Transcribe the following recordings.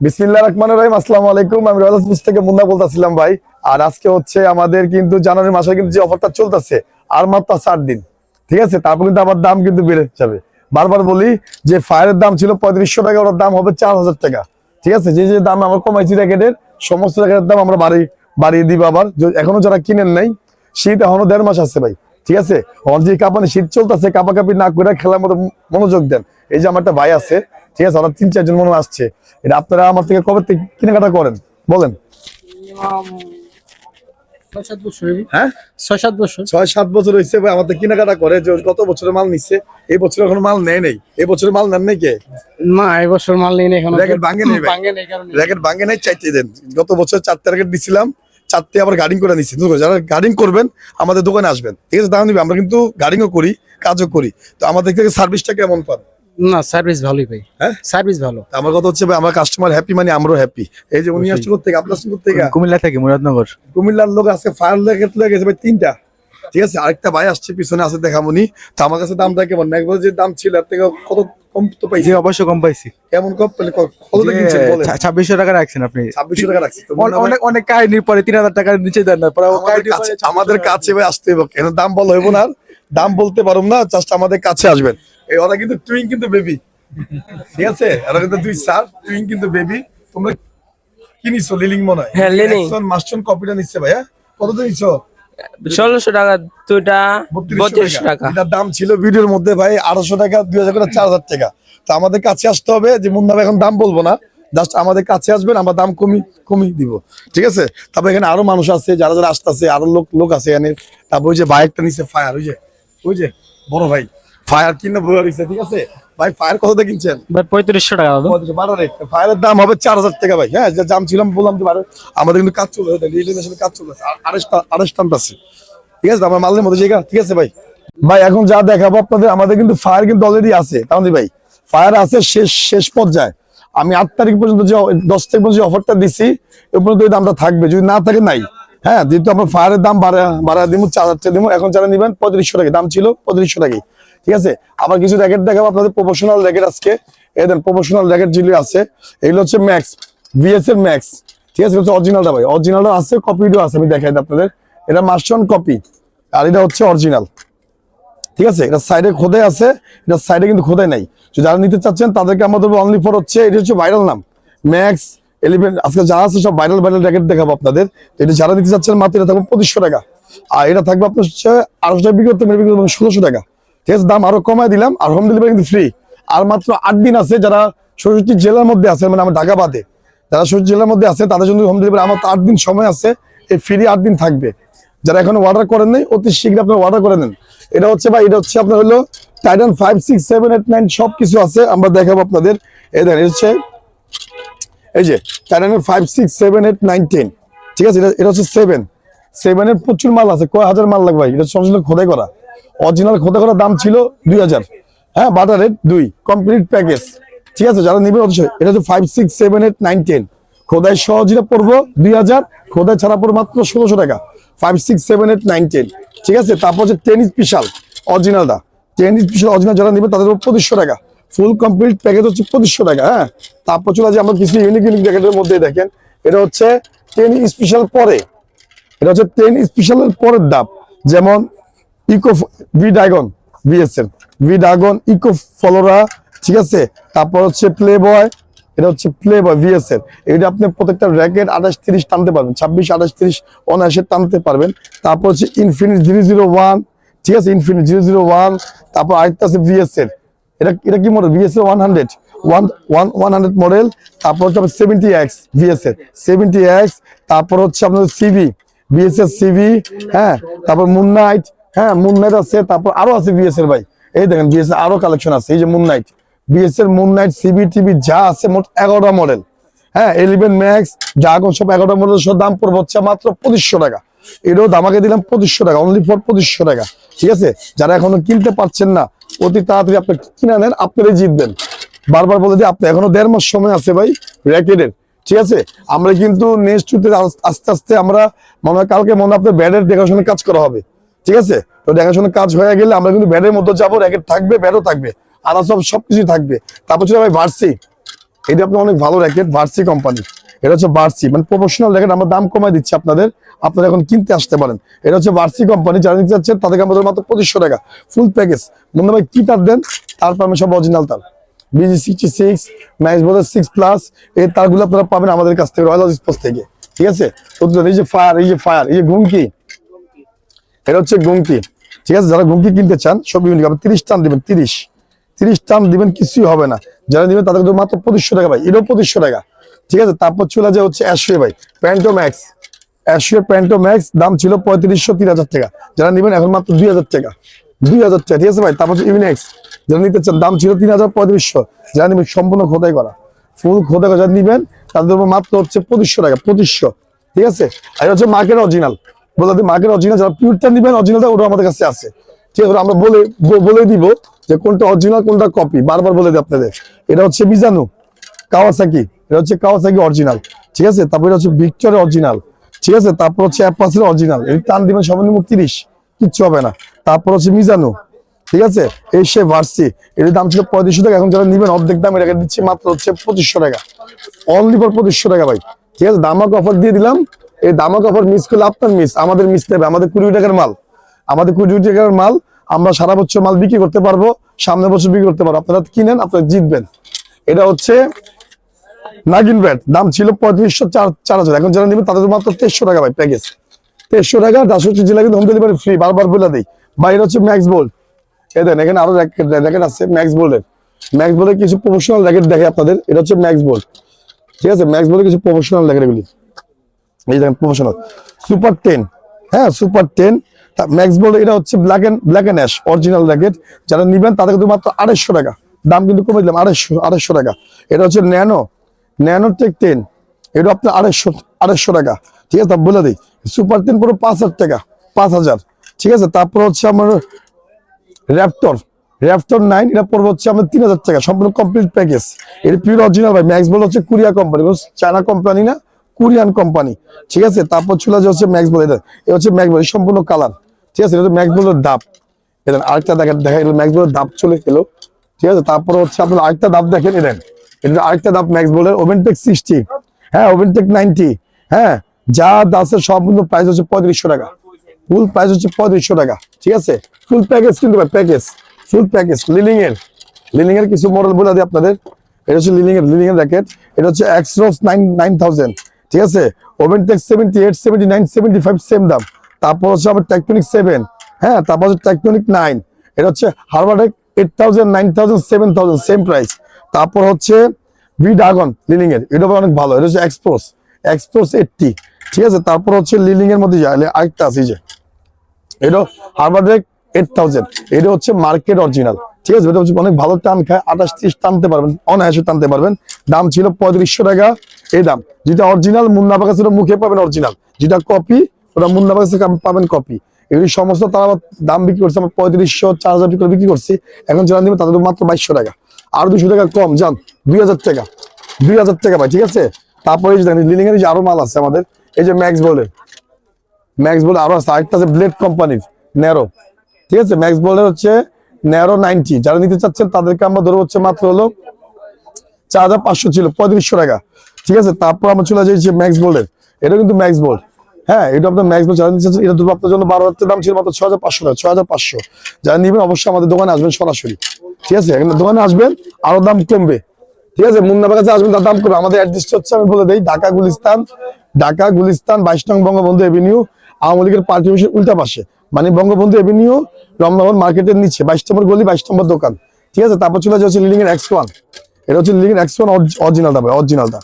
বিসমিল্লাহ রহমান রহিম, আসসালামু আলাইকুম। আমি থেকে মুন্না বলতেছিলাম ভাই। আর আজকে হচ্ছে আমাদের কিন্তু জানুয়ারি মাসে কিন্তু যে অফারটা চলতেছে, আর মাত্র চার দিন। ঠিক আছে? তারপর কিন্তু দাম কিন্তু বেড়ে যাবে। বারবার বলি যে ফায়ারের দাম ছিল পঁয়ত্রিশশো টাকা, ওটার দাম হবে চার হাজার টাকা। ঠিক আছে? যে যে দাম আমরা কমাইছি র্যাকেটের, সমস্ত র্যাকেটের দাম আমরা বাড়ি, বাড়িয়ে দিব আবার। এখনও যারা কিনেন নাই, শীত এখনও দেড় মাস আছে ভাই। ঠিক আছে? আমার যে কাপানি শীত চলতেছে কাপাকাপি না করে খেলার মতো মনোযোগ দেন। এই যে আমার একটা ভাই আছে, ঠিক আছে? ওরা তিন চারজন মনে আসছে। এটা আপনারা আমার থেকে কবে থেকে কেনাকাটা করেন? বলেন। ছয় সাত বছর। হ্যাঁ? ছয় সাত বছর। ছয় সাত বছর হয়েছে আমাদের কেনাকাটা করে যে কত বছরের মাল নিচ্ছে এই বছর এখন মাল নেয় নেই। এই বছর মাল নেন নাই কে? না এই বছর মাল নেই এখন। র্যাকেট ভাঙে নেই র্যাকেট ভাঙে নাই দেন। গত বছর চারটে র্যাকেট দিছিলাম চারটে আবার গার্ডিং করে নিচ্ছি যারা গার্ডিং করবেন আমাদের দোকানে আসবেন। ঠিক আছে দাম নিবে আমরা কিন্তু গার্ডিংও করি কাজও করি। তো আমাদের থেকে সার্ভিসটা কেমন পান? না সার্ভিস ভালোই ভাই। হ্যাঁ? সার্ভিস ভালো। আমার কথা হচ্ছে ভাই আমার কাস্টমার হ্যাপি মানে আমরাও হ্যাপি এই যে উনি আসছে থেকে আপনার আসছে থেকে কুমিল্লা থেকে মুরাদনগর। কুমিল্লার লোক আছে ফায়ার লেগে তুলে গেছে ভাই তিনটা। ঠিক আছে? আরেকটা ভাই আসছে পিছনে আছে দেখামনি তো আমার কাছে দামটা কেমন? একবার যে দাম ছিল এর থেকে কত কম তো পাইছি? অবশ্য কম পাইছি। কেমন কম? পেলে কত কিনছেন বলেন। ছা- ছাব্বিশশো টাকা রাখছেন আপনি। ছাব্বিশশো টাকা রাখছি তো অন- অনেক অনেক কাহিনীর পরে তিন হাজার টাকার নিচে দেন না আমাদের কাছে পরে আমাদের কাছে ভাই আসতে হবে কেন? দাম বলা হইব না আর। দাম বলতে পারো না জাস্ট আমাদের কাছে আসবেন। এই ওরা কিন্তু টুইং কিন্তু বেবি ঠিক আছে? ওরা কিন্তু দুই স্যার টুইং কিন্তু বেবি তোমরা কি নিছো লিলিং মনে হয়? হ্যাঁ, লিলিং। মাস্টন কপিটা নিচ্ছে ভাইয়া। কত দিয়ে নিছো? ষোলোশো টাকা দুটা বত্রিশশো বত্রিশশো টাকা। এটার দাম ছিল ভিডিওর মধ্যে ভাই আড়াইশো টাকা দুই হাজার করে চার হাজার টাকা। তো আমাদের কাছে আসতে হবে যে মুন্না ভাই এখন দাম বলব না। জাস্ট আমাদের কাছে আসবেন আমরা দাম কমি কমি দিব। ঠিক আছে? তারপর এখানে আরও মানুষ আছে যারা যারা আসতেছে আরও লোক লোক আছে এখানে। তারপর ওই যে বাইকটা নিচ্ছে ফায়ার ওই যে ওই যে বড় ভাই। ফায়ার কিনে হয়েছে ঠিক আছে? ভাই ফায়ার কত কিনছেন? ভাই পঁয়ত্রিশশো টাকা বারো রেট ফায়ারের দাম হবে চার হাজার টাকা ভাই। হ্যাঁ যে দাম ছিলাম বললাম যে বারো আমাদের কিন্তু কাজ চলে রিলেশনে কাজ চলে আছে ঠিক আছে আমার মালের মধ্যে জায়গা ঠিক আছে ভাই? ভাই এখন যা দেখাবো আপনাদের আমাদের কিন্তু ফায়ার কিন্তু অলরেডি আছে। তাহলে ভাই ফায়ার আছে শেষ শেষ পর্যায়ে। আমি আট তারিখ পর্যন্ত যে দশ তারিখ পর্যন্ত যে অফারটা দিছি এ পর্যন্ত এই দামটা থাকবে। যদি না থাকে নাই। হ্যাঁ যেহেতু আমরা ফায়ারের দাম বাড়া বাড়া দিব চার হাজার টাকা দিব এখন যারা নিবেন পঁয়ত্রিশশো টাকা। দাম ছিল পঁয়ত্রিশশো টাকাই। ঠিক আছে? আবার কিছু র্যাকেট দেখাবো, আপনাদের প্রফেশনাল র্যাকেট আজকে। এই দেন প্রফেশনাল র্যাকেট যেগুলো আছে, এগুলো হচ্ছে ম্যাক্স ভিএস এর ম্যাক্স ঠিক আছে? হচ্ছে অরিজিনালটা ভাই। অরিজিনালও আছে কপিটাও আছে, আমি দেখাই আপনাদের। এটা মাস্টন কপি আর এটা হচ্ছে অরিজিনাল ঠিক আছে? এটা সাইডে খোদাই আছে, এটা সাইডে কিন্তু খোদাই নাই। যারা নিতে চাচ্ছেন, তাদেরকে আমাদের অনলি ফর হচ্ছে, এটা হচ্ছে ভাইরাল নাম। ম্যাক্স এলিভেন আজকে যারা আছে সব ভাইরাল ভাইরাল র্যাকেট দেখাবো আপনাদের। এটা যারা নিতে চাচ্ছেন, মাত্র এটা থাকবে পঁচিশশো টাকা। আর এটা থাকবে আপনার হচ্ছে আড়াইশো টাকা বিক্রি করতে ষোলোশো টাকা। ঠিক দাম আরও কমায় দিলাম, আর হোম ডেলিভারি কিন্তু ফ্রি আর মাত্র আট দিন আছে যারা ষষ্ঠী জেলার মধ্যে আছে মানে আমার ঢাকা বাদে। যারা ষষ্ঠী জেলার মধ্যে আছে, তাদের জন্য হোম ডেলিভারি আমার তো আট দিন সময় আছে, এই ফ্রি আট দিন থাকবে। যারা এখন অর্ডার করেন নাই, অতি শীঘ্র আপনার অর্ডার করে নেন। এটা হচ্ছে বা এটা হচ্ছে আপনার হলো Titan five six seven eight nine সব কিছু আছে, আমরা দেখাবো আপনাদের। এই দেখেন, এটা হচ্ছে এই যে টাইটানের five six seven eight nine ten ঠিক আছে? এটা এটা হচ্ছে সেভেন সেভেনের প্রচুর মাল আছে, কয় হাজার মাল লাগবে? এটা সম্পূর্ণ খোদাই করা। অরিজিনাল খোদা করার দাম ছিল দুই হাজার। হ্যাঁ বাটার রেট দুই কমপ্লিট প্যাকেজ ঠিক আছে, যারা নিবে অবশ্যই, এটা হচ্ছে five six seven eight nine ten খোদাই সহ যেটা পড়ব, দুই হাজার খোদাই ছাড়া পড়ব মাত্র ষোলোশো টাকা। Five six seven eight nine ten ঠিক আছে, তারপর হচ্ছে টেন স্পেশাল অরিজিনালটা টেন স্পেশাল অরিজিনাল যারা নিবে, তাদের পঁচিশশো টাকা। ফুল কমপ্লিট প্যাকেজ হচ্ছে পঁচিশশো টাকা হ্যাঁ? তারপর চলে যে আমরা কিছু ইউনিক ইউনিক জ্যাকেটের মধ্যে দেখেন। এটা হচ্ছে টেন স্পেশাল পরে। এটা হচ্ছে টেন স্পেশালের পরের দাম। যেমন eco V dragon B S L V dragon eco flora ঠিক আছে? তারপর হচ্ছে প্লে বয় এটা হচ্ছে প্লে বয় ভিএসএল এটা আপনি প্রত্যেকটা র্যাকেট আঠাশ তিরিশ টানতে পারবেন ছাব্বিশ আঠাশ তিরিশ অনায়াসে টানতে পারবেন। তারপর হচ্ছে ইনফিনিট জিরো জিরো ওয়ান ঠিক আছে? ইনফিনিট জিরো জিরো ওয়ান তারপর আরেকটা আছে ভিএসএল এটা এটা কি model B S L one hundred one one one hundred model তারপর হচ্ছে আপনার seventy X B S L seventy X তারপর হচ্ছে আপনার সিভি বিএসএল সিভি হ্যাঁ? তারপর মুননাইট হ্যাঁ মুন নাইট আছে, তারপর আরও আছে বিএসএল ভাই। এই দেখেন বিএসএল আরও কালেকশন আছে, এই যে মুন নাইট বিএস এর BSL moon night CB TV যা আছে মোট এগারোটা মডেল হ্যাঁ এলিভেন ম্যাক্স ড্রাগন সব এগারোটা মডেল সব দাম পড়বে হচ্ছে মাত্র পঁচিশশো টাকা। এটাও দামাকে দিলাম পঁচিশশো টাকা অনলি ফর পঁচিশশো টাকা। ঠিক আছে? যারা এখনও কিনতে পারছেন না, অতি তাড়াতাড়ি আপনি কিনে নেন, আপনারাই জিতবেন। বারবার বলে দিই, আপনি এখনও দেড় মাস সময় আছে ভাই র্যাকেটের ঠিক আছে? আমরা কিন্তু নেক্সট আস্তে আস্তে আমরা মনে হয় কালকে মনে হয় আপনার ব্যাডের দেখাশোনার কাজ করা হবে। ঠিক আছে? তো দেখাশোনার কাজ হয়ে গেলে আমরা কিন্তু ব্যাডের মধ্যে যাব র্যাকেট থাকবে ব্যাডও থাকবে আর সব সবকিছুই থাকবে। তারপর ছিল ভাই ভার্সি এটা আপনার অনেক ভালো র্যাকেট ভার্সি কোম্পানি এটা হচ্ছে বার্সি মানে প্রফেশনাল র্যাকেট আমরা দাম কমাই দিচ্ছি আপনাদের। আপনারা এখন কিনতে আসতে পারেন। এটা হচ্ছে বার্সি কোম্পানি যারা নিতে চাচ্ছেন, তাদেরকে আমাদের মাত্র পঁচিশশো টাকা। ফুল প্যাকেজ মনে ভাই, কি তার দেন? তারপর আমি সব অরিজিনাল তার। B G sixty six max বোর্ডের সিক্স প্লাস এই তারগুলো আপনারা পাবেন আমাদের কাছ থেকে রয়্যাল স্পোর্টস থেকে। ঠিক আছে? এই যে ফায়ার এই যে ফায়ার এই যে ঘুমকি। এটা হচ্ছে গুমকি। ঠিক আছে? যারা গুমকি কিনতে চান, সব ইউনিক আপনি তিরিশ টান দিবেন, তিরিশ। তিরিশ টান দিবেন কিছুই হবে না। যারা দিবেন তাদের মাত্র পঁচিশশো টাকা ভাই। এটাও পঁচিশশো টাকা। ঠিক আছে? তারপর চলে যায় হচ্ছে অ্যাশিয়া ভাই প্যান্টো ম্যাক্স অ্যাশিয়া প্যান্টো ম্যাক্স দাম ছিল পঁয়ত্রিশশো তিন হাজার টাকা। যারা নিবেন, এখন মাত্র দুই হাজার টাকা। দুই হাজার টাকা। ঠিক আছে ভাই? তারপর ইউনিক্স যারা নিতে চান, দাম ছিল তিন হাজার পঁয়ত্রিশশো। যারা নিবেন, সম্পূর্ণ খোদাই করা। ফুল খোদাই করা। যারা নিবেন, তাদের মাত্র হচ্ছে পঁচিশশো টাকা। পঁচিশশো। ঠিক আছে? আর হচ্ছে মার্কেট অরিজিনাল বলতে মার্কেট অরিজিনাল যারা পিউরটা নিবেন অরিজিনালটা ওটা আমাদের কাছে আছে। ঠিক আছে আমরা বলে বলে দিব যে কোনটা অরিজিনাল কোনটা কপি বারবার বলে দিই আপনাদের। এটা হচ্ছে বিজানু কাওয়াসাকি। এটা হচ্ছে কাওয়াসাকি অরিজিনাল ঠিক আছে? তারপর এটা হচ্ছে ভিক্টরের অরিজিনাল ঠিক আছে? তারপর হচ্ছে অ্যাপাসের অরিজিনাল এই টান দিবেন সর্বনিম্ন তিরিশ। কিচ্ছু হবে না। তারপর হচ্ছে মিজানু ঠিক আছে? এই সে ভার্সি এর দাম ছিল পঁয়ত্রিশশো টাকা। এখন যারা নিবেন, অর্ধেক দাম, এটাকে দিচ্ছি মাত্র হচ্ছে পঁচিশশো টাকা। অনলি ফর পঁচিশশো টাকা, ভাই। ঠিক আছে? দামাক অফার দিয়ে দিলাম। এই দামাক অফার মিস করলে আপনার মিস আমাদের মিস নেবে, আমাদের কুড়ি টাকার মাল। আমাদের কুড়ি টাকার মাল আমরা সারা বছর মাল বিক্রি করতে পারব সামনে বছর বিক্রি করতে পারব। আপনারা কিনেন, আপনারা জিতবেন। এটা হচ্ছে নাগিন ব্যাট, দাম ছিল পঁয়ত্রিশশো চার চার হাজার। এখন যারা নেবেন তাদের মাত্র তেইশশো টাকা ভাই প্যাকেজ তেইশশো টাকা দাসরচি জেলা কিন্তু হোম ডেলিভারি ফ্রি বারবার বলে দিই। বা এটা হচ্ছে ম্যাক্স বোল্ড এ দেন, এখানে আরও র্যাকেট আছে ম্যাক্স বোল্ডের ম্যাক্স বোল্ডের কিছু প্রফেশনাল র্যাকেট দেখে আপনাদের, এটা হচ্ছে ম্যাক্স বোল্ড ঠিক আছে? ম্যাক্স বোল্ডের কিছু প্রফেশনাল র্যাকেট এগুলি। এই দেখেন প্রফেশনাল সুপার টেন হ্যাঁ সুপার টেন ম্যাক্স বোল্ড এটা হচ্ছে black and black and ash original racket যারা নিবেন, তাদের কিন্তু মাত্র আড়াইশো টাকা। দাম কিন্তু কমে দিলাম, আড়াইশো আড়াইশো টাকা। এটা হচ্ছে ন্যানো ন্যানো টেক টেন এটা আপনার আড়াইশো আড়াইশো টাকা। ঠিক আছে বলে দিই। সুপার টেন পুরো পাঁচ হাজার টাকা, পাঁচ হাজার। ঠিক আছে, তারপর হচ্ছে আমার র্যাপটর র্যাপটর নাইন এটা পড়বে হচ্ছে আমাদের তিন হাজার টাকা। সম্পূর্ণ কমপ্লিট প্যাকেজ এর পিওর অরিজিনাল ভাই ম্যাক্স বল হচ্ছে কোরিয়া কোম্পানি চায়না কোম্পানি না? Korean company. ঠিক আছে? তারপর চলে যাচ্ছে হচ্ছে ম্যাক্স বল এটা এ হচ্ছে ম্যাক্স বল সম্পূর্ণ কালার। ঠিক আছে? এটা ম্যাক্স বলের দাপ এটা আরেকটা দেখা দেখা গেল ম্যাক্স বলের দাপ চলে গেলো। ঠিক আছে? তারপর হচ্ছে আপনার আরেকটা দাপ দেখেন এলেন এটা আরেকটা দাপ ম্যাক্স বলের ওভেনটেক সিক্সটি হ্যাঁ ওভেনটেক নাইনটি হ্যাঁ যা দাসের সম্পূর্ণ প্রাইস হচ্ছে পঁয়ত্রিশশো টাকা। ফুল প্রাইস হচ্ছে পঁয়ত্রিশশো টাকা। ঠিক আছে? ফুল প্যাকেজ কিন্তু package full package Li Ning এর লিলিং এর কিছু মডেল বলে দিই আপনাদের। এটা হচ্ছে লিলিং এর লিলিং এর র্যাকেট এটা হচ্ছে এক্সরোস নাইন নাইন থাউজেন্ড ঠিক আছে? Oven take seventy eight seventy nine seventy five same দাম। তারপর হচ্ছে আবার টেকটনিক সেভেন হ্যাঁ তারপর হচ্ছে টেকটনিক নাইন এটা হচ্ছে হারবার্টেক eight thousand nine thousand seven thousand same price তারপর হচ্ছে বি ড্রাগন লিলিং এর। এটা অনেক ভালো। এটা হচ্ছে এক্সপ্রোস এক্সপ্রোস এইটটি ঠিক আছে? তারপর হচ্ছে লিলিং এর মধ্যে যায়। আরেকটা আছে যে। এটা হারবার্ডেক এইট থাউজেন্ড এটা হচ্ছে মার্কেট অরিজিনাল ঠিক আছে? এটা হচ্ছে অনেক ভালো টান খায়। আঠাশ ত্রিশ টানতে পারবেন। অনায়াসে টানতে পারবেন। দাম ছিল পঁয়ত্রিশশো টাকা। এই দাম। যেটা অরিজিনাল মুন্না বাগাস ওটা মুখে পাবেন অরিজিনাল যেটা কপি ওটা মুন্না বাগাসে পাবেন কপি এগুলি সমস্ত তারা দাম বিক্রি করছে, আমার পঁয়ত্রিশশো, চার হাজার করে বিক্রি করছি। এখন যারা নেবে তাদের মাত্র বাইশশো টাকা। আর দুশো টাকা কম যান দুই হাজার টাকা। দুই হাজার টাকা ভাই, ঠিক আছে? তারপরে লিলিং এর আরও মাল আছে আমাদের। এই যে ম্যাক্স বলের ম্যাক্স বল আরও আছে। আরেকটা আছে ব্লেড কোম্পানির ন্যারো ঠিক আছে? ম্যাক্স বলের হচ্ছে ন্যারো নাইনটি যারা নিতে চাচ্ছেন তাদেরকে আমরা ধরবো হচ্ছে মাত্র হলো চার হাজার পাঁচশো ছিল, পঁয়ত্রিশশো টাকা। ঠিক আছে? তারপর আমরা চলে যাই যে ম্যাক্স বোল্ডের এটা কিন্তু ম্যাক্স বোল্ড হ্যাঁ এটা আপনার ম্যাক্স বোল্ড নিতে এটা আপনার জন্য বারো হাজার দাম ছিল মাত্র ছ হাজার পাঁচশো টাকা ছ হাজার পাঁচশো। যারা নিবেন অবশ্যই আমাদের দোকানে আসবেন সরাসরি। ঠিক আছে? এখানে দোকানে আসবেন, আরও দাম কমবে। ঠিক আছে? মুন্না কাছে আসবেন, তার দাম করবে আমাদের অ্যাড্রেস হচ্ছে, আমি বলে দিই, ঢাকা গুলিস্তান ঢাকা গুলিস্তান, বাইশ নং বঙ্গবন্ধু এভিনিউ আওয়ামী লীগের পার্টি অফিসের উল্টা পাশে। মানে বঙ্গবন্ধু এভিনিউ রমনাবন মার্কেটের নিচে, বাইশ নম্বর গলি, বাইশ নম্বর দোকান। ঠিক আছে? তারপর চলে যাচ্ছে লিলিং এর এক্স ওয়ান এটা হচ্ছে লিলিং এক্স ওয়ান অরিজিনালটা ভাই অরিজিনালটা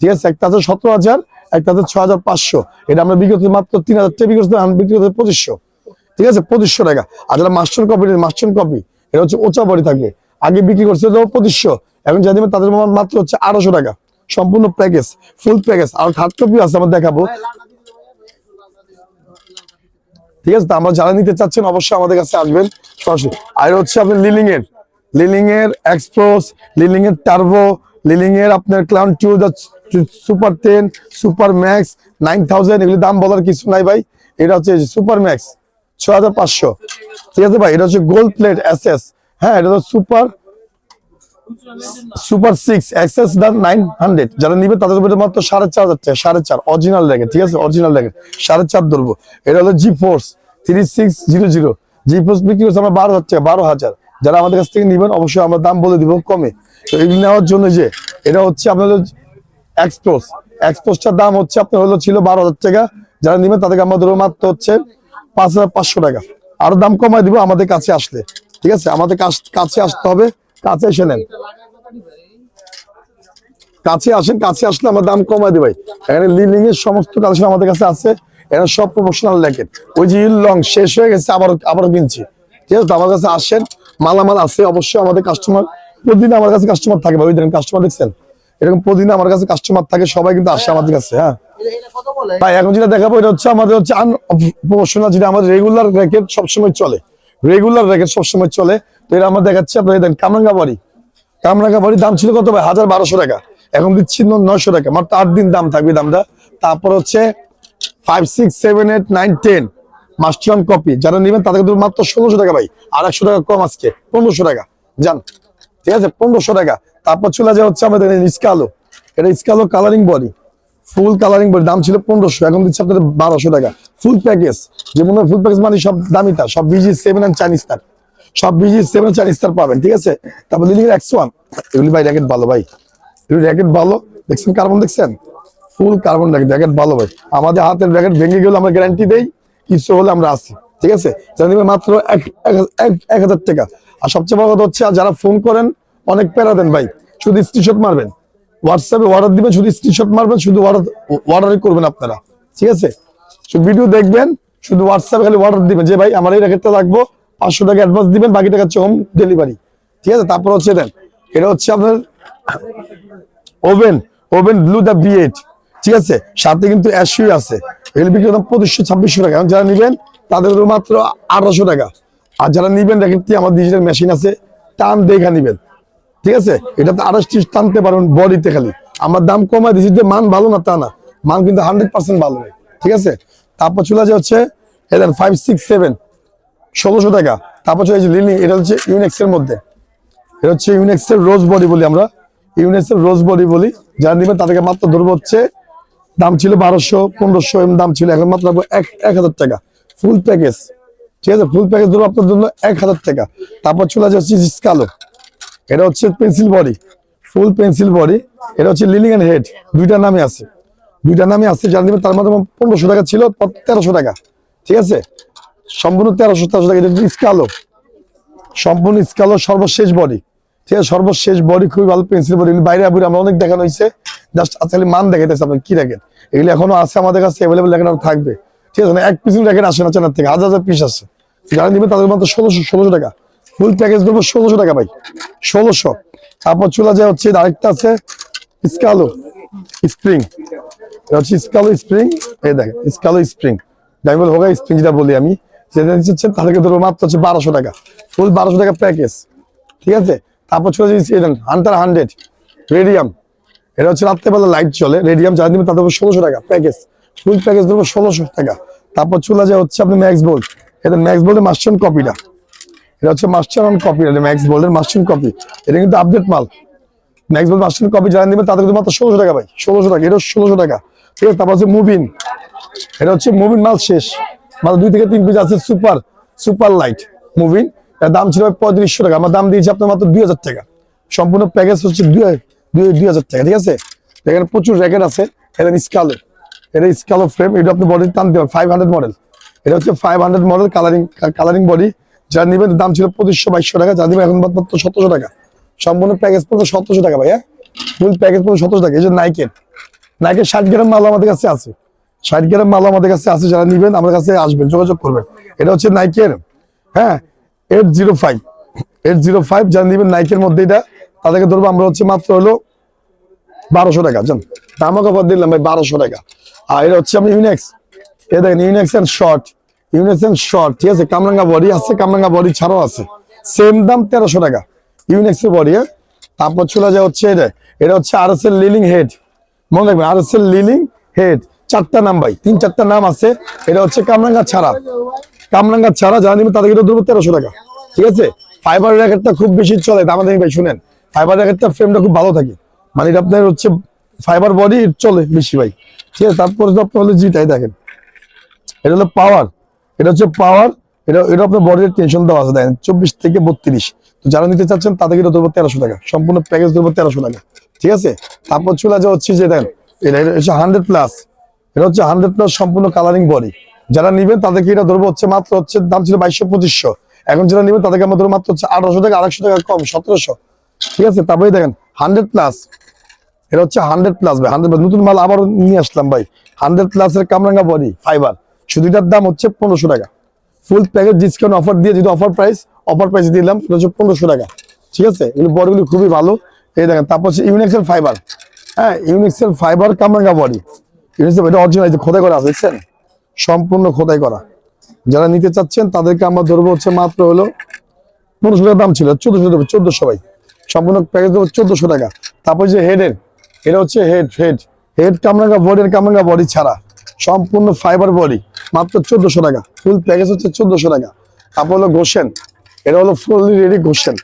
ঠিক আছে? একটা আছে সতেরো হাজার, একটা আছে ছ হাজার পাঁচশো। এটা আমরা করতে মাত্র তিন হাজার টাকা বিক্রি করতে বিক্রি করতে পঁচিশশো। ঠিক আছে? পঁচিশশো টাকা। আর যারা মাস্টার কপি মাস্টার কপি এটা হচ্ছে ওচা বডি থাকবে। আগে বিক্রি করছে তো পঁচিশশো। এখন যা তাদের মাত্র হচ্ছে আড়াইশো টাকা। সম্পূর্ণ প্যাকেজ ফুল প্যাকেজ আর থার্ড কপি আছে, আমরা দেখাবো। ঠিক আছে? আমরা যারা নিতে চাচ্ছেন, অবশ্যই আমাদের কাছে আসবেন। সরাসরি। আর হচ্ছে আপনার লিলিং এর। লিলিং এর এক্সপ্রোস লিলিং এর টার্বো লিলিং এর আপনার clown two super ten, super max, nine thousand, এগুলি দাম বলার কিছু নাই ভাই। এটা হচ্ছে সুপার ম্যাক্স ছ হাজার পাঁচশো। ঠিক আছে ভাই, এটা হচ্ছে গোল্ড প্লেট এস এস হ্যাঁ এটা তো সুপার সুপার সিক্স, এক্সএস ডান নাইন হান্ড্রেড। যারা নিবে তাদের উপরে মাত্র সাড়ে চার হাজার টাকা, সাড়ে চার, অরিজিনাল লাগে, ঠিক আছে, অরিজিনাল লাগে। সাড়ে চার ধরবো। এটা হলো G force three six zero zero G force বিক্রি করছে আমরা বারো হাজার বারো হাজার। যারা আমাদের কাছ থেকে নিবেন, অবশ্যই আমরা দাম বলে দিব কমে। তো এগুলো নেওয়ার জন্য যে, এটা হচ্ছে আপনার হলো এক্সপোস এক্সপোসটার দাম হচ্ছে আপনার হলো ছিল বারো হাজার টাকা। যারা নিবেন তাদেরকে আমরা ধরবো মাত্র হচ্ছে পাঁচ হাজার পাঁচশো টাকা। আরও দাম কমাই দিব আমাদের কাছে আসলে। ঠিক আছে? আমাদের কাছ- আসতে হবে। কাছে এসে নেন। কাছে আসেন, কাছে আসলে আমরা দাম কমাই দিই ভাই। এখানে লিলিং এর সমস্ত কালেকশন আমাদের কাছে আছে। এখানে সব প্রফেশনাল ল্যাকেট ওই যে লং শেষ হয়ে গেছে আবার আবারও কিনছি। ঠিক আছে? আমার কাছে আসেন। মালামাল আছে অবশ্যই আমাদের কাস্টমার প্রতিদিন আমার কাছে কাস্টমার থাকে দেখেন কাস্টমার দেখছেন? এরকম প্রতিদিন আমার কাছে কাস্টমার থাকে, সবাই কিন্তু আসে আমাদের কাছে হ্যাঁ। তাই এখন যেটা দেখাবো, এটা হচ্ছে আমাদের হচ্ছে আনপ্রফেশনাল যেটা আমাদের রেগুলার র্যাকেট সবসময় চলে। রেগুলার র্যাকেট সবসময় চলে। তো এটা আমরা দেখাচ্ছি আপনার দেন কামরাঙ্গা বাড়ি। কামরাঙ্গা বাড়ির দাম ছিল কত ভাই? হাজার বারোশো টাকা। এখন দিচ্ছি নয়শো টাকা। মাত্র আট দিন দাম থাকবে দামটা। তারপর হচ্ছে five six seven eight nine ten master copy যারা নেবেন তাদেরকে দেবো মাত্র ষোলোশো টাকা ভাই। একশো টাকা কম আজকে, পনেরোশো টাকা। যান, ঠিক আছে? পনেরোশো টাকা। তারপর চলে যায় হচ্ছে আমাদের স্কালো এটা স্কালো colouring body full colouring body দাম ছিল পনেরোশো, এখন দিচ্ছে আপনাদের বারোশো টাকা। ফুল প্যাকেজ যেমন ফুল প্যাকেজ মানে সব দামি তার। সব বিজি সেভেন অ্যান্ড চাইনিজ তার। সব বিজি সেভেন চাইনিজ তার পাবেন, ঠিক আছে? তারপর লিলিং এক্স ওয়ান এগুলি ভাই র্যাকেট ভালো ভাই। এগুলি র্যাকেট ভালো। দেখছেন কার্বন দেখছেন? ফুল কার্বন র্যাকেট র্যাকেট ভালো ভাই। আমাদের হাতের র্যাকেট ভেঙে গেলে আমরা গ্যারান্টি দেই, কিছু হলে আমরা আসি, ঠিক আছে? মাত্র এক হাজার টাকা। আর সবচেয়ে বড় কথা হচ্ছে যারা ফোন করেন, অনেক প্যারা দেন ভাই। শুধু স্ক্রিনশট মারবেন। হোয়াটসঅ্যাপে অর্ডার দিবেন, শুধু স্ক্রিনশট মারবেন, শুধু অর্ডার করবেন আপনারা। ঠিক আছে? ভিডিও দেখবেন, শুধু হোয়াটসঅ্যাপে খালি অর্ডার দিবেন। যে ভাই, আমার এই র্যাকেটটা লাগবো, পাঁচশো টাকা অ্যাডভান্স দিবেন, বাকি টাকা হচ্ছে হোম ডেলিভারি ঠিক আছে? তারপর হচ্ছে দেন, এটা হচ্ছে আপনার ওভেন ওভেন ব্লু দা বি ঠিক আছে? সাথে কিন্তু অ্যাশুই আছে। এগুলো বিক্রি করলাম পঁচিশশো, ছাব্বিশশো টাকা। যারা নিবেন, তাদের মাত্র আঠারোশো টাকা। আর যারা নিবেন, দেখেন কি, আমার ডিজিটাল মেশিন আছে, টান দেখা নিবেন। ঠিক আছে? এটা তো আড়াইশ ত্রিশ টানতে পারবেন বডিতে খালি। আমার দাম কমাই দিচ্ছি যে মান ভালো না তা না। মান কিন্তু হান্ড্রেড পার্সেন্ট ভালো নেই। ঠিক আছে? তারপর চলে যায় হচ্ছে এদের ফাইভ সিক্স সেভেন ষোলোশো টাকা। তারপর চলে যাচ্ছে লিলি এটা হচ্ছে ইউনেক্স এর মধ্যে। এটা হচ্ছে ইউনেক্স এর রোজ বডি বলি আমরা। ইউনেক্স এর রোজ বডি বলি। যারা নিবেন তাদেরকে মাত্র ধরবো হচ্ছে, দাম ছিল বারোশো, পনেরোশো এরকম দাম ছিল। এখন মাত্র এক এক হাজার টাকা। ফুল প্যাকেজ ঠিক আছে? ফুল প্যাকেজ ধরবো আপনার জন্য এক হাজার টাকা। তারপর চলে যাচ্ছে কালো এটা হচ্ছে pencil body, full pencil body, এটা হচ্ছে লিলিং এন্ড হেড, দুইটা নামে আছে। দুইটা নামে আছে নেবেন তার মধ্যে পনেরোশো টাকা ছিল তেরোশো টাকা, ঠিক আছে? সম্পূর্ণ তেরোশো তেরোশো টাকা, এটা স্কালো, সম্পূর্ণ স্কালো সর্বশেষ বডি, ঠিক আছে? সর্বশেষ বডি, খুবই ভালো পেন্সিল বডি বাইরে আবুরে আমরা অনেক দেখানো হয়েছে। জাস্ট আজকাল মান দেখাইতেছে আপনার কি রাখেন এগুলো এখনও আছে আমাদের কাছে অ্যাভেলেবল লেখানো থাকবে, ঠিক আছে? এক পিস র্যাকেট আসে না চেনার থেকে, হাজার হাজার পিস আছে। নিবে তাদের মাত্র ষোলোশো ষোলোশো টাকা। ফুল প্যাকেজ দেবো ষোলোশো টাকা ভাই, ষোলোশো। তারপর চলে যায় হচ্ছে, আরেকটা আছে, স্কালো, স্প্রিং। এটা হচ্ছে স্কালো স্প্রিং। এই দেখেন, স্কালো স্প্রিং। ডাইমল হোগা স্প্রিং যেটা বলি আমি, যেটা নিচ্ছেন তাদেরকে ধরবো মাত্র হচ্ছে বারোশো টাকা। ফুল বারোশো টাকা প্যাকেজ। ঠিক আছে? তারপর চলে যাচ্ছে হান্টার হান্ড্রেড রেডিয়াম এটা হচ্ছে রাত্রেবেলা লাইট চলে রেডিয়াম যারা দিবেন তাদের ষোলোশো টাকা প্যাকেজ। ফুল প্যাকেজ দেবো ষোলোশো টাকা। তারপর চলে যায় হচ্ছে, আপনি ম্যাক্স বোল্ড এটা ম্যাক্স বোল্ডের মাস্টার কপিটা এটা হচ্ছে মাস্টার অন কপি ম্যাক্স বোল্ডের মাস্টার কপি এটা কিন্তু আপডেট মাল। ম্যাক্স বোল্ড মাস্টার কপি যারা দিবেন তাদের কিন্তু মাত্র ষোলোশো টাকা ভাই, ষোলোশো টাকা এটা ষোলোশো টাকা। ঠিক আছে, তারপর হচ্ছে মুভিন এটা হচ্ছে মুভিন মাল শেষ। মাল দুই থেকে তিন পিস আছে সুপার সুপার লাইট মুভিন এর দাম ছিল পঁয়ত্রিশশো টাকা। আমার দাম দিয়েছি আপনার মাত্র দুই হাজার টাকা। সম্পূর্ণ প্যাকেজ হচ্ছে দুই দুই হাজার টাকা, ঠিক আছে? এখানে প্রচুর র্যাকেট আছে। এটা স্কালো এটা স্কালো ফ্রেম এটা আপনি বডি টানতে হবে ফাইভ হান্ড্রেড মডেল এটা হচ্ছে five hundred model colouring colouring body যার নিবেন দাম ছিল পঁচিশশো, বাইশশো টাকা, যার নিবেন এখন মাত্র সতেরোশো টাকা। সম্পূর্ণ প্যাকেজ পড়বে সতেরোশো টাকা, ভাইয়া। ফুল প্যাকেজ পড়বে সতেরোশো টাকা। এই যে নাইকের নাইকের ষাট গ্রাম মাল আমাদের কাছে আছে। ষাট গ্রাম মাল আমাদের কাছে আছে, যারা নিবেন আমাদের কাছে আসবেন, যোগাযোগ করবেন। এটা হচ্ছে নাইকের হ্যাঁ eight zero five eight zero five যারা নিবেন নাইকের মধ্যে এটা, তাদেরকে ধরবো, আমরা হচ্ছে মাত্র হলো বারোশো টাকা, জান। দামও দিলাম, ভাই, বারোশো টাকা। আর এটা হচ্ছে আমি ইউনেক্স এ দেখেন Yonex and short Yonex and short ঠিক আছে? কামরাঙ্গা বডি আছে, কামরাঙ্গা বডি ছাড়াও আছে। সেম দাম তেরোশো টাকা। ইউনেক্স এর বডি হ্যাঁ? তারপর চলে যায় হচ্ছে এটা। এটা হচ্ছে আর এস এর লিলিং হেড মনে রাখবেন আর এস এর লিলিং হেড চারটা নাম ভাই, তিন চারটা নাম আছে। এটা হচ্ছে কামরাঙ্গা ছাড়া। কামরাঙ্গা ছাড়া যারা নেবেন তাদেরকে ধরবো তেরোশো টাকা। ঠিক আছে? ফাইবার র্যাকেটটা খুব বেশি চলে দামাদামি ভাই, শুনেন। ফাইবার জ্যাকেটটা ফ্রেমটা খুব ভালো থাকে। মানে এটা আপনার হচ্ছে ফাইবার বডি চলে বেশি ভাই। ঠিক আছে? তারপরে তো আপনার হলো জিটাই দেখেন। এটা হলো পাওয়ার এটা হচ্ছে পাওয়ার এটা এটা আপনার বডির টেনশন দেওয়া আছে, দেখেন, চব্বিশ থেকে বত্রিশ। তো যারা নিতে চাচ্ছেন তাদেরকে এটা ধরবো তেরোশো টাকা। সম্পূর্ণ প্যাকেজ ধরবো তেরোশো টাকা। ঠিক আছে? তারপর চলে যা হচ্ছে যে, দেখেন, এটা হচ্ছে হান্ড্রেড প্লাস এটা হচ্ছে হান্ড্রেড প্লাস সম্পূর্ণ কালারিং বডি যারা নিবেন, তাদেরকে এটা ধরবো হচ্ছে মাত্র হচ্ছে দাম ছিল বাইশশো পঁচিশশো। এখন যারা নিবেন, তাদেরকে আমরা ধরবো মাত্র হচ্ছে আঠারোশো টাকা, আড়াইশো টাকা কম, সতেরোশো। ঠিক আছে? তারপরে দেখেন হান্ড্রেড প্লাস এটা হচ্ছে হান্ড্রেড প্লাস ভাই। হান্ড্রেড নতুন মাল আবার নিয়ে আসলাম, ভাই। হান্ড্রেড প্লাস এর কামরাঙ্গা বডি ফাইবার এটার দাম হচ্ছে পনেরোশো টাকা। ফুল প্যাকেজ ডিসকাউন্ট অফার দিয়ে যদি অফার প্রাইস অফার প্রাইস দিলাম এটা হচ্ছে পনেরোশো টাকা। ঠিক আছে? এগুলো বডিগুলি খুবই ভালো। এই দেখেন, তারপর হচ্ছে ইউনিক্সেল ফাইবার হ্যাঁ ইউনিক্সেল ফাইবার কামরাঙ্গা বডি ইউনিক্সেল এটা অরিজিনাল খোদাই করা আছে, দেখছেন? সম্পূর্ণ খোদাই করা। যারা নিতে চাচ্ছেন, তাদেরকে আমরা ধরবো হচ্ছে মাত্র হলো পনেরোশো টাকা দাম ছিল, চোদ্দশো দেবো চোদ্দশো ভাই। সম্পূর্ণ প্যাকেজ দেবো চোদ্দশো টাকা। তারপর যে হেডের এটা হচ্ছে হেড হেড হেড কামরাঙ্গা বডির কামরাঙ্গা বডি ছাড়া। সম্পূর্ণ ফাইবার বডি মাত্র চোদ্দশো টাকা। ফুল প্যাকেজ হচ্ছে চোদ্দশো টাকা। তারপর হলো গোসেন এটা হলো fully ready Gosen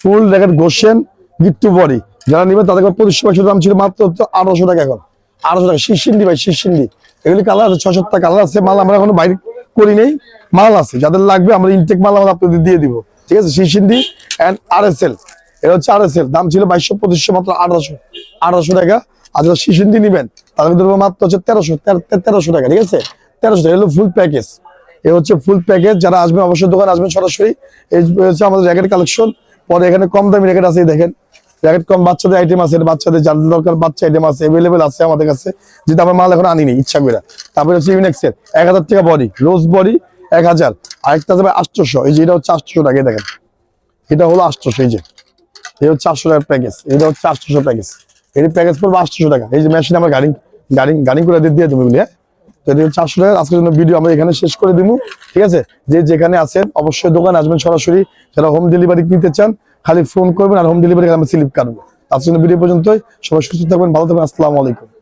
full jacket Gosen গিট্টু body যারা নিবে তাদেরকে পঁচিশশো পয়সা দাম ছিল, মাত্র আঠারোশো টাকা এখন। আঠারোশো টাকা। শীর্ষিন্ডি ভাই শীর্ষিন্ডি এগুলি কালার আছে, ছয় সাতটা কালার আছে। মাল আমরা এখনও বাইরে করি নেই। মাল আছে, যাদের লাগবে আমরা ইনটেক মাল আমরা আপনাদের দিয়ে দিব। ঠিক আছে? শীর্ষিন্ডি অ্যান্ড আর এস এল এটা হচ্ছে আর এস এল দাম ছিল বাইশশো, পঁচিশশো, মাত্র আঠারোশো। আঠারোশো টাকা। আর যারা শিশুন্দি নিবেন, তাদের মাত্র হচ্ছে তেরোশো তেরোশো টাকা। ঠিক আছে? তেরোশো টাকা। এগুলো ফুল প্যাকেজ এ হচ্ছে ফুল প্যাকেজ যারা আসবেন, অবশ্যই দোকান আসবেন সরাসরি। এই হচ্ছে আমাদের র্যাকেট কালেকশন পরে এখানে কম দামি র্যাকেট আছে দেখেন। র্যাকেট কম, বাচ্চাদের আইটেম আছে, বাচ্চাদের যার দরকার বাচ্চা আইটেম আছে অ্যাভেলেবেল আছে আমাদের কাছে। যেটা আমার মাল এখন আনিনি, ইচ্ছা করে তারপরে হচ্ছে ইউনেক্সের এক হাজার টাকা বডি রোজ বডি এক হাজার। আরেকটা যাবে আটশোশো। এই যে এটা হচ্ছে আটশোশো টাকা দেখেন। এটা হলো আটশোশো, এই যে। এই হচ্ছে আটশো টাকার প্যাকেজ এটা হচ্ছে আটশোশো প্যাকেজ এর প্যাকেজ পড়বে আটশোশো টাকা। এই যে মেশিন আমার গাড়ি গাড়ি গাড়ি করে দিয়ে বুঝলি হ্যাঁ? এটা টাকা আজকের জন্য ভিডিও আমরা এখানে শেষ করে দিব, ঠিক আছে? যে যেখানে আছেন অবশ্যই দোকান আসবেন সরাসরি, যারা হোম ডেলিভারি নিতে চান, খালি ফোন করবেন আর হোম ডেলিভারি আমরা স্লিপ কাটবো। আজকের জন্য ভিডিও পর্যন্তই, সবাই সুস্থ থাকবেন, ভালো থাকবেন, আসসালামু আলাইকুম।